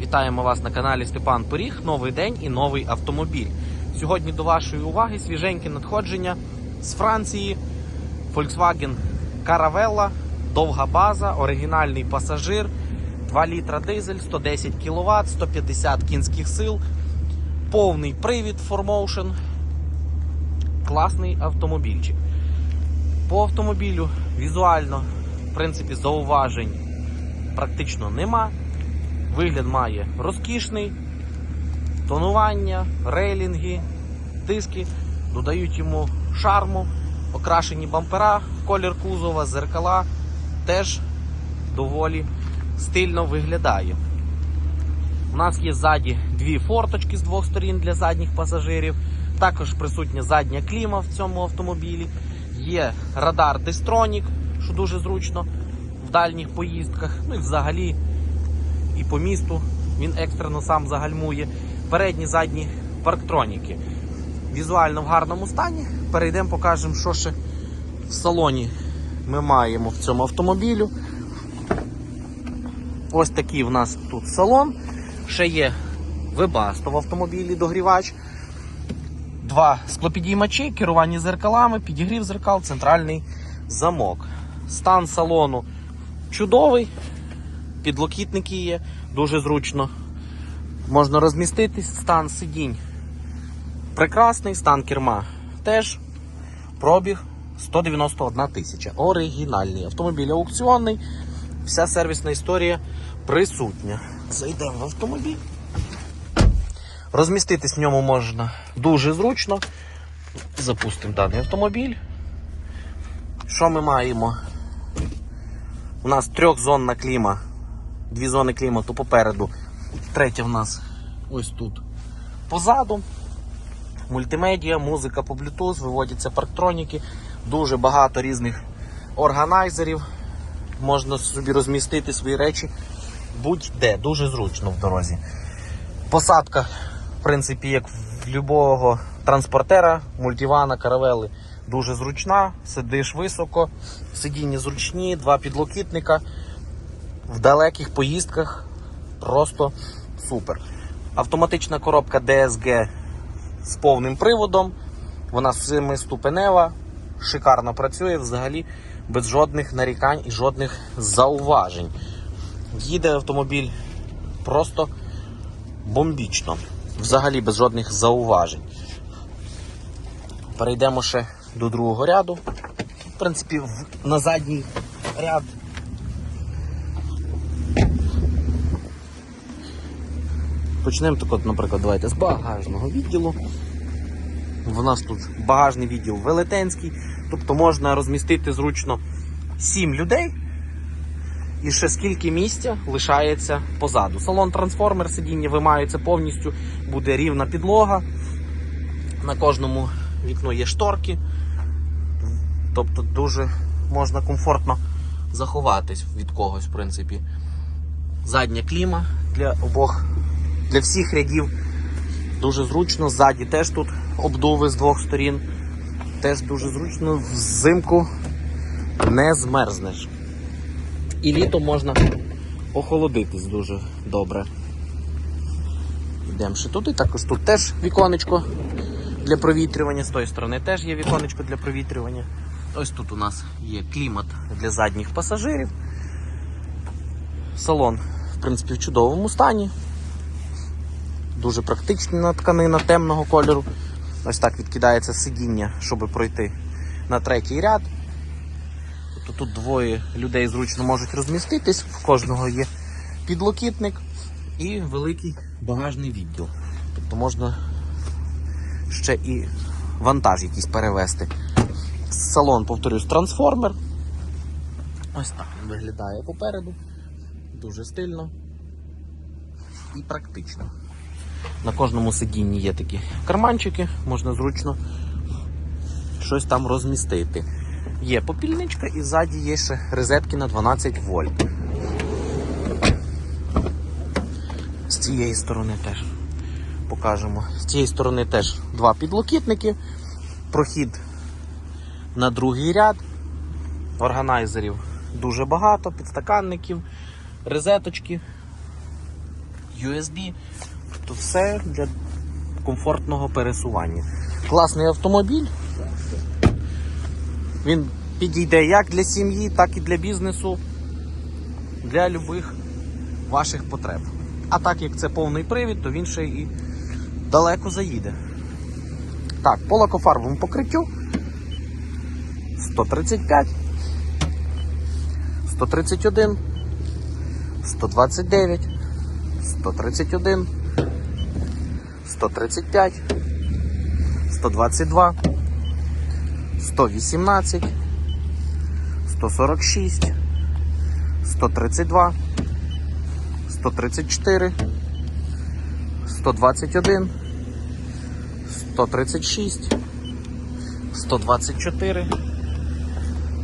Вітаємо вас на каналі Степан Поріг. Новий день і новий автомобіль. Сьогодні до вашої уваги свіженьке надходження з Франції. Volkswagen Caravella, довга база, оригінальний пасажир, 2 літра дизель, 110 кВт, 150 кінських сил, повний привід 4Motion. Класний автомобільчик. По автомобілю візуально, в принципі, зауважень практично нема. Вигляд має розкішний, тонування, рейлінги, диски, додають йому шарму, окрашені бампера, колір кузова, зеркала теж доволі стильно виглядає. У нас є ззаді дві форточки з двох сторін для задніх пасажирів. Також присутня задня кліма в цьому автомобілі. Є радар Destronік, що дуже зручно в дальніх поїздках. Ну і взагалі і по місту він екстрено сам загальмує. Передні задні парктроніки. Візуально в гарному стані. Перейдемо, покажемо, що ще в салоні ми маємо в цьому автомобілю. Ось такий в нас тут салон. Ще є вебасто в автомобілі догрівач. Два склопідіймачі, керування зеркалами, підігрів зеркал, центральний замок. Стан салону чудовий. Підлокітники є, дуже зручно. Можна розміститись, стан сидінь прекрасний, стан керма теж. Пробіг 191 тисяча. Оригінальний. Автомобіль аукціонний. Вся сервісна історія присутня. Зайдемо в автомобіль. Розміститись в ньому можна дуже зручно. Запустимо даний автомобіль. Що ми маємо? У нас трьохзонна кліма. Дві зони клімату попереду. Третя в нас ось тут позаду. Мультимедіа, музика по Bluetooth, виводяться парктроніки, дуже багато різних органайзерів. Можна собі розмістити свої речі будь-де, дуже зручно в дорозі. Посадка, в принципі, як в любого транспортера, мультивана, каравели, дуже зручна, сидиш високо, сидіння зручні, два підлокітника. В далеких поїздках просто супер. Автоматична коробка DSG з повним приводом. Вона семиступенева, шикарно працює взагалі без жодних нарікань і жодних зауважень. Їде автомобіль просто бомбічно, взагалі без жодних зауважень. Перейдемо ще до другого ряду. В принципі, на задній ряд. Почнемо так, от, наприклад, давайте з багажного відділу. У нас тут багажний відділ велетенський, тобто можна розмістити зручно 7 людей. І ще скільки місця лишається позаду. Салон трансформер, сидіння вимаються повністю, буде рівна підлога. На кожному вікну є шторки. Тобто дуже можна комфортно заховатись від когось, в принципі. Задня кліма для обох, для всіх рядів дуже зручно. Ззаді теж тут обдуви з двох сторін. Теж дуже зручно, взимку не змерзнеш. І літом можна охолодитись дуже добре. Йдемо ще туди, також тут теж віконечко для провітрювання, з тої сторони теж є віконечко для провітрювання. Ось тут у нас є клімат для задніх пасажирів. Салон, в принципі, в чудовому стані. Дуже практична тканина темного кольору. Ось так відкидається сидіння, щоб пройти на третій ряд. Тобто тут двоє людей зручно можуть розміститись, в кожного є підлокітник і великий багажний відділ. Тобто можна ще і вантаж якийсь перевезти. Салон, повторюсь, трансформер. Ось так він виглядає попереду. Дуже стильно і практично. На кожному сидінні є такі карманчики, можна зручно щось там розмістити. Є попільничка і ззаді є ще розетки на 12 вольт. З цієї сторони теж покажемо. З цієї сторони теж два підлокітники, прохід на другий ряд, органайзерів дуже багато, підстаканників, розеточки. USB. Тобто все для комфортного пересування. Класний автомобіль. Він підійде як для сім'ї, так і для бізнесу, для любих ваших потреб. А так як це повний привід, то він ще і далеко заїде. Так, по лакофарбовому покриттю 135, 131, 129, 131, 135, 122, 118, 146, 132, 134, 121, 136, 124,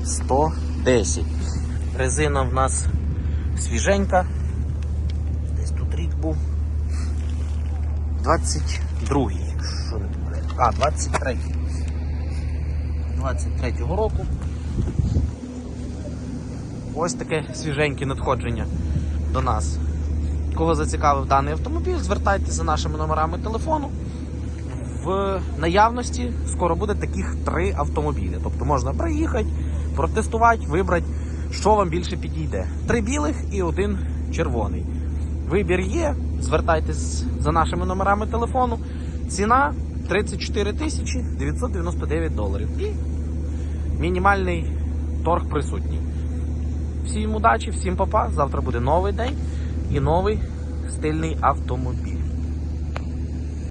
110. Резина в нас свіженька. Десь тут рік був. 22-й, якщо не помиляюсь. А, 23-й. 23-го року. Ось таке свіженьке надходження до нас. Кого зацікавив даний автомобіль, звертайтеся за нашими номерами телефону. В наявності скоро буде таких три автомобілі. Тобто можна приїхати, протестувати, вибрати, що вам більше підійде. Три білих і один червоний. Вибір є. Звертайтесь за нашими номерами телефону. Ціна 34 тисячі 999 доларів. І мінімальний торг присутній. Всім удачі, всім папа. Завтра буде новий день і новий стильний автомобіль.